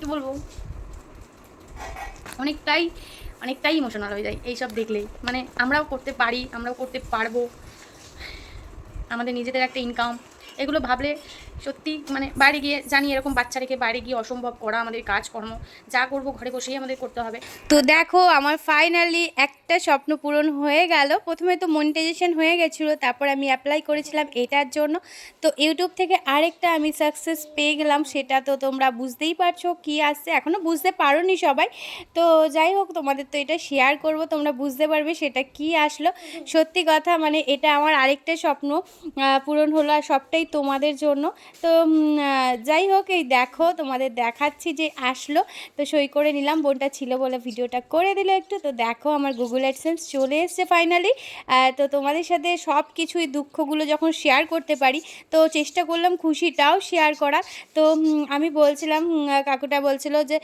কি বলব। অনেকটাই অনেকটাই ইমোশনাল হয়ে যায় এইসব দেখলেই। মানে আমরাও করতে পারি, আমরাও করতে পারব। আমাদের নিজেদের একটা ইনকাম এগুলো ভাবলে সত্যি মানে বাইরে গিয়ে জানি এরকম বাচ্চা রেখে বাইরে গিয়ে অসম্ভব করা আমাদের কাজকর্ম, যা করব ঘরে বসেই আমাদের করতে হবে। তো দেখো, আমার ফাইনালি একটা স্বপ্ন পূরণ হয়ে গেল। প্রথমে তো মনিটাইজেশন হয়ে গেছিল, তারপর আমি অ্যাপ্লাই করেছিলাম এটার জন্য। তো ইউটিউব থেকে আরেকটা আমি সাকসেস পেয়ে গেলাম, সেটা তো তোমরা বুঝতেই পারছ কি আসছে এখনও বুঝতে পারোনি সবাই। তো যাই হোক, তোমাদের তো এটা শেয়ার করব, তোমরা বুঝতে পারবে সেটা কি আসলো। সত্যি কথা মানে এটা আমার আরেকটা স্বপ্ন পূরণ হলো আর সবটাই তোমাদের জন্য। তো যাই হোক, এই দেখো, তোমাদের দেখাচ্ছি যে আসলো। তো সই করে নিলাম, বোনটা ছিল বলে ভিডিওটা করে দিল একটু। তো দেখো, আমার গুগল অ্যাডসেন্স চলে এসছে ফাইনালি তো তোমাদের সাথে সব কিছুই দুঃখগুলো যখন শেয়ার করতে পারি, তো চেষ্টা করলাম খুশিটাও শেয়ার করা তো আমি বলছিলাম কাকুটা বলছিল যে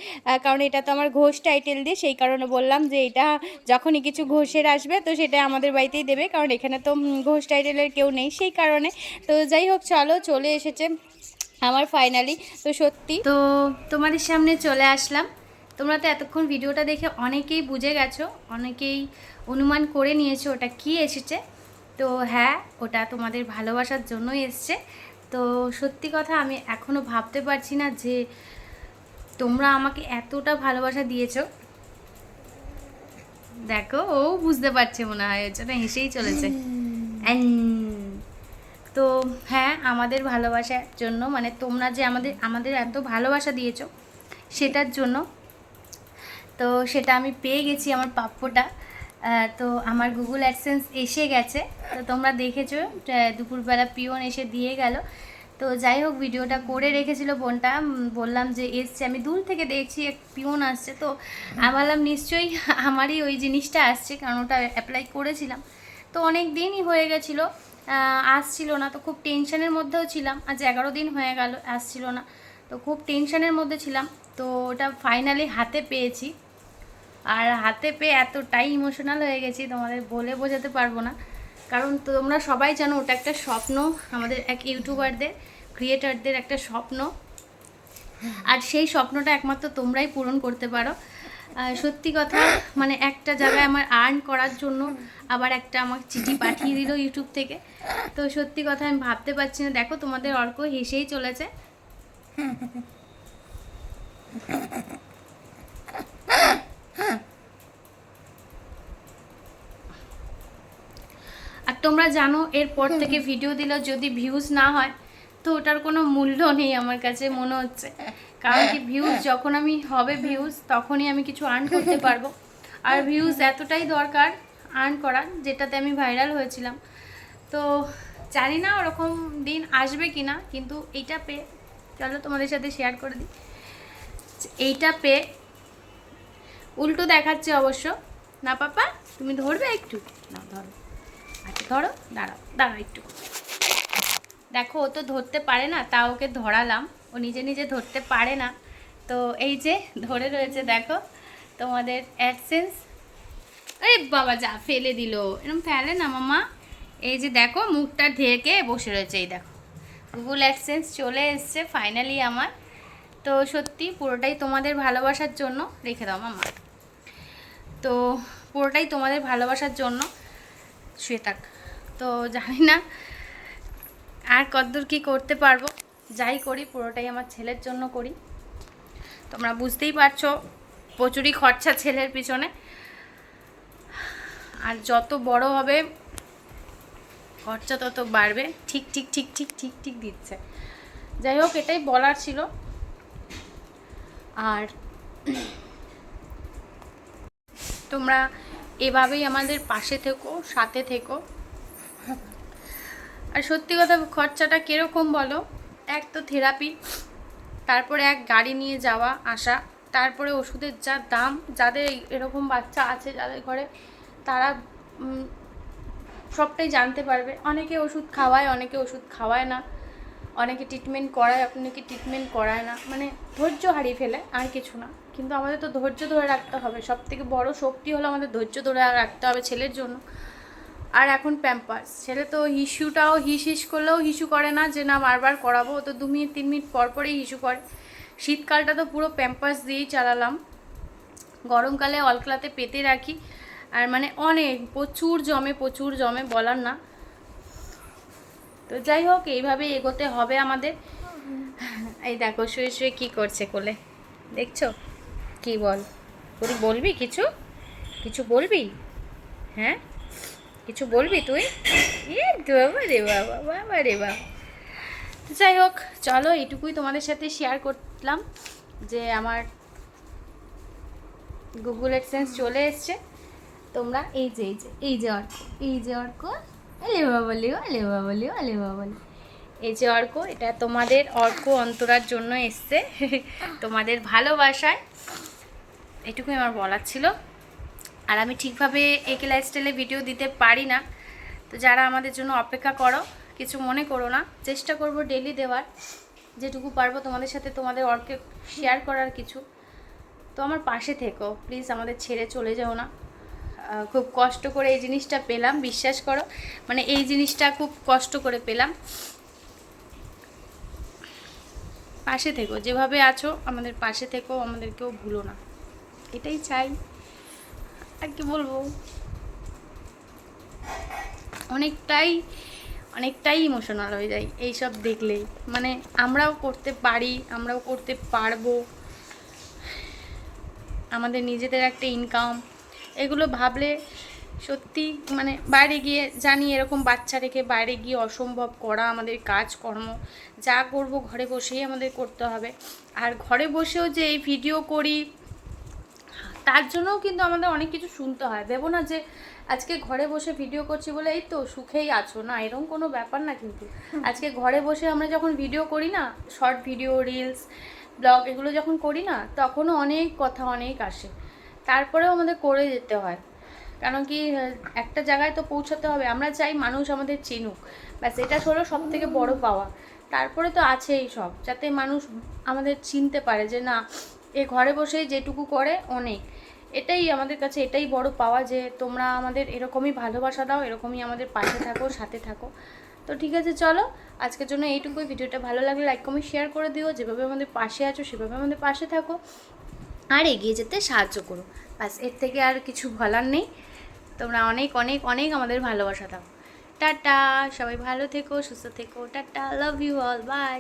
কারণ এটা তো আমার ঘোষ টাইটেল দিয়ে, সেই কারণে বললাম যে, এটা যখনই কিছু ঘোষের আসবে, তো সেটা আমাদের বাড়িতেই দেবে। কারণ এখানে তো ঘোষ টাইটেলের কেউ নেই সেই কারণে। তো যাই হোক, চলো, চলে এসেছে আমার ফাইনালি তো সত্যি। তো তোমাদের সামনে চলে আসলাম। তোমরা তো এতক্ষণ ভিডিওটা দেখে অনেকেই বুঝে গেছো অনেকেই অনুমান করে নিয়েছো ওটা কি এসেছে। তো হ্যাঁ ওটা তোমাদের ভালোবাসার জন্যই এসছে। তো সত্যি কথা আমি এখনও ভাবতে পারছি না যে তোমরা আমাকে এতটা ভালোবাসা দিয়েছ। দেখো ও বুঝতে পারছে মনে হয় ওর জন্য হেসেই চলেছে। অ্যান তো হ্যাঁ আমাদের ভালোবাসার জন্য মানে তোমরা যে আমাদের আমাদের এত ভালোবাসা দিয়েছ, সেটার জন্য। তো সেটা আমি পেয়ে গেছি আমার প্রাপ্যটা তো আমার গুগল অ্যাডসেন্স এসে গেছে। তো তোমরা দেখেছ দুপুরবেলা পিওন এসে দিয়ে গেল। তো যাই হোক, ভিডিওটা করে রেখেছিল বোনটা। বললাম যে, এসছে। আমি দূর থেকে দেখছি, এক পিওন আসছে। তো আমি ভাবলাম, নিশ্চয়ই আমারই ওই জিনিসটা আসছে, কারণ ওটা অ্যাপ্লাই করেছিলাম। তো অনেক দিনই হয়ে গেছিল। আসছিল না, তো খুব টেনশনের মধ্যেও ছিলাম। আজ এগারো দিন হয়ে গেল, আসছিল না। তো খুব টেনশনের মধ্যে ছিলাম। তো ওটা ফাইনালি হাতে পেয়েছি। আর হাতে পেয়ে এতটাই ইমোশনাল হয়ে গেছি, তোমাদের বলে বোঝাতে পারব না। কারণ তোমরা সবাই জানো, ওটা একটা স্বপ্ন। আমাদের এক ইউটিউবারদের ক্রিয়েটারদের একটা স্বপ্ন। আর সেই স্বপ্নটা একমাত্র তোমরাই পূরণ করতে পারো। সত্যি কথা মানে একটা জায়গায় আমার আর্ন করার জন্য আবার একটা আমাকে চিঠি পাঠিয়ে দিল ইউটিউব থেকে। তো সত্যি কথা আমি ভাবতে পারছি না। দেখো তোমাদের অর্ক হেসেই চলেছে। আর তোমরা জানো এরপর থেকে ভিডিও দিলে যদি ভিউজ না হয় তো ওটার কোনো মূল্য নেই আমার কাছে মনে হচ্ছে। কারণ কি ভিউজ যখন আমি হবে ভিউজ তখনই আমি কিছু আর্ন করতে পারব। আর ভিউজ এতটাই দরকার আর্ন করার যেটাতে আমি ভাইরাল হয়েছিলাম। তো জানি না ওরকম দিন আসবে কি না কিন্তু এইটা পেয়ে চলো তোমাদের সাথে শেয়ার করে দিই। এইটা পেয়ে উল্টো দেখাচ্ছে অবশ্য। না পাপা তুমি ধরবে একটু? না ধরো। আচ্ছা ধরো দাঁড়াও দাঁড়াও একটু। দেখো, ও তো ধরতে পারে না তা ওকে ধরালাম। ও নিজে নিজে ধরতে পারে না। তো এই যে, ধরে রয়েছে, দেখো, তোমাদের অ্যাডসেন্স আরে বাবা, যা ফেলে দিল। এরকম ফেলে না, মামা? এই যে দেখো, মুখটা ঢেকে বসে রয়েছে, এই দেখো। গুগল অ্যাডসেন্স চলে এসছে ফাইনালি আমার। তো সত্যি, পুরোটাই তোমাদের ভালোবাসার জন্য রেখে দাও, মামা। তো পুরোটাই তোমাদের ভালোবাসার জন্য শুয়ে থাক। তো জানি না আর কতদূর কী করতে পারব? যাই করি, পুরোটাই আমার ছেলের জন্য করি। তোমরা বুঝতেই পারছ, প্রচুরই খরচা ছেলের পিছনে। আর যত বড় হবে, খরচা তত বাড়বে। ঠিক ঠিক ঠিক ঠিক ঠিক ঠিক দিচ্ছে। যাই হোক, এটাই বলার ছিল। আর তোমরা এভাবেই আমাদের পাশে থেকো, সাথে থেকো। আর সত্যি কথা খরচাটা কীরকম বলো? এক তো থেরাপি, তারপরে এক গাড়ি নিয়ে যাওয়া, আসা, তারপরে ওষুধের যা দাম, যাদের এরকম বাচ্চা আছে যাদের ঘরে, তারা সবটাই জানতে পারবে। অনেকে ওষুধ খাওয়ায়, অনেকে ওষুধ খাওয়ায় না। অনেকে ট্রিটমেন্ট করায়, অনেকে ট্রিটমেন্ট করায় না। মানে ধৈর্য হারিয়ে ফেলে, আর কিছু না। কিন্তু আমাদের তো ধৈর্য ধরে রাখতে হবে। সব থেকে বড়ো শক্তি হলো আমাদের ধৈর্য ধরে রাখতে হবে ছেলের জন্য। আর এখন প্যাম্পার্স ছেলে তো হিসুটাও হিস হিস করলেও হিসু করে না যে না বারবার করাবো তো দু মিনিট, তিন মিনিট পর পরেই হিসু করে। শীতকালটা তো পুরো প্যাম্পার্স দিয়েই চালালাম। গরমকালে অলকলাতে পেতে রাখি। আর মানে অনেক, প্রচুর জমে প্রচুর জমে বলার না। তো যাই হোক, এইভাবে এগোতে হবে আমাদের। এই দেখো, শুয়ে শুয়ে কী করছে কোলে। দেখছ? কি বল? তুই বলবি কিছু? কিছু বলবি? হ্যাঁ? কিছু বলবি তুই? রে বাবা রে বাবা। যাই হোক, চলো এটুকুই তোমাদের সাথে শেয়ার করলাম যে আমার গুগল এডসেন্স চলে এসছে। তোমরা এই যে এই যে এই যে অর্ক, এই যে অর্ক। আলে বাবা লিও আলে বাবা লিও আলে বাবা লিও এই যে অর্ক, এটা তোমাদের অর্ক অন্তরার জন্য এসছে। তোমাদের ভালোবাসায়। এটুকুই আমার বলার ছিল। আর আমি ঠিকভাবে একে লাইফস্টাইলে ভিডিও দিতে পারি না। তো যারা আমাদের জন্য অপেক্ষা করো, কিছু মনে করো না। চেষ্টা করব ডেলি দেওয়ার। যেটুকু পারব তোমাদের সাথে তোমাদের অর্কে শেয়ার করার কিছু। তো আমার পাশে থেকো। প্লিজ আমাদের ছেড়ে চলে যাও না। খুব কষ্ট করে এই জিনিসটা পেলাম, বিশ্বাস করো। মানে এই জিনিসটা খুব কষ্ট করে পেলাম। পাশে থেকো। যেভাবে আছো, আমাদের পাশে থেকো। আমাদেরকেও ভুলো না। এটাই চাই। আর কি বলব? অনেকটাই অনেকটাই ইমোশনাল হয়ে যাই এইসব দেখলেই। মানে আমরাও করতে পারি, আমরাও করতে পারব। আমাদের নিজেদের একটা ইনকাম এগুলো ভাবলে সত্যি মানে বাইরে গিয়ে জানি এরকম বাচ্চা রেখে বাইরে গিয়ে অসম্ভব করা আমাদের কাজকর্ম। যা করব ঘরে বসেই আমাদের করতে হবে। আর ঘরে বসেও যে এই ভিডিও করি তার জন্যও কিন্তু আমাদের অনেক কিছু শুনতে হয়। ভেবো না যে আজকে ঘরে বসে ভিডিও করছি বলে এই তো সুখেই আছো। না এরকম কোনো ব্যাপার না কিন্তু। আজকে ঘরে বসে আমরা যখন ভিডিও করি না শর্ট ভিডিও রিলস ব্লগ এগুলো যখন করি না তখনও অনেক কথা অনেক আসে। তারপরেও আমাদের করে যেতে হয়। কারণ কি একটা জায়গায় তো পৌঁছাতে হবে। আমরা চাই মানুষ আমাদের চিনুক। ব্যাস এটা হলো সব থেকে বড় পাওয়া। তারপরে তো আছেই সব। যাতে মানুষ আমাদের চিনতে পারে যে না এ ঘরে বসেই যেটুকু করে অনেক। এটাই আমাদের কাছে এটাই বড় পাওয়া যে তোমরা আমাদের এরকমই ভালোবাসা দাও, এরকমই আমাদের পাশে থাকো, সাথে থাকো। তো ঠিক আছে, চলো। আজকের জন্য এইটুকুই। ভিডিওটা ভালো লাগলে লাইক কমেন্ট শেয়ার করে দিও। যেভাবে আমাদের পাশে আছো, সেভাবে আমাদের পাশে থাকো। আর এগিয়ে যেতে সাহায্য করো। ব্যাস, এর থেকে আর কিছু বলার নেই। তোমরা অনেক অনেক অনেক আমাদের ভালোবাসা দাও। টাটা! সবাই ভালো থেকো, সুস্থ থেকো। Tata! Love you all bye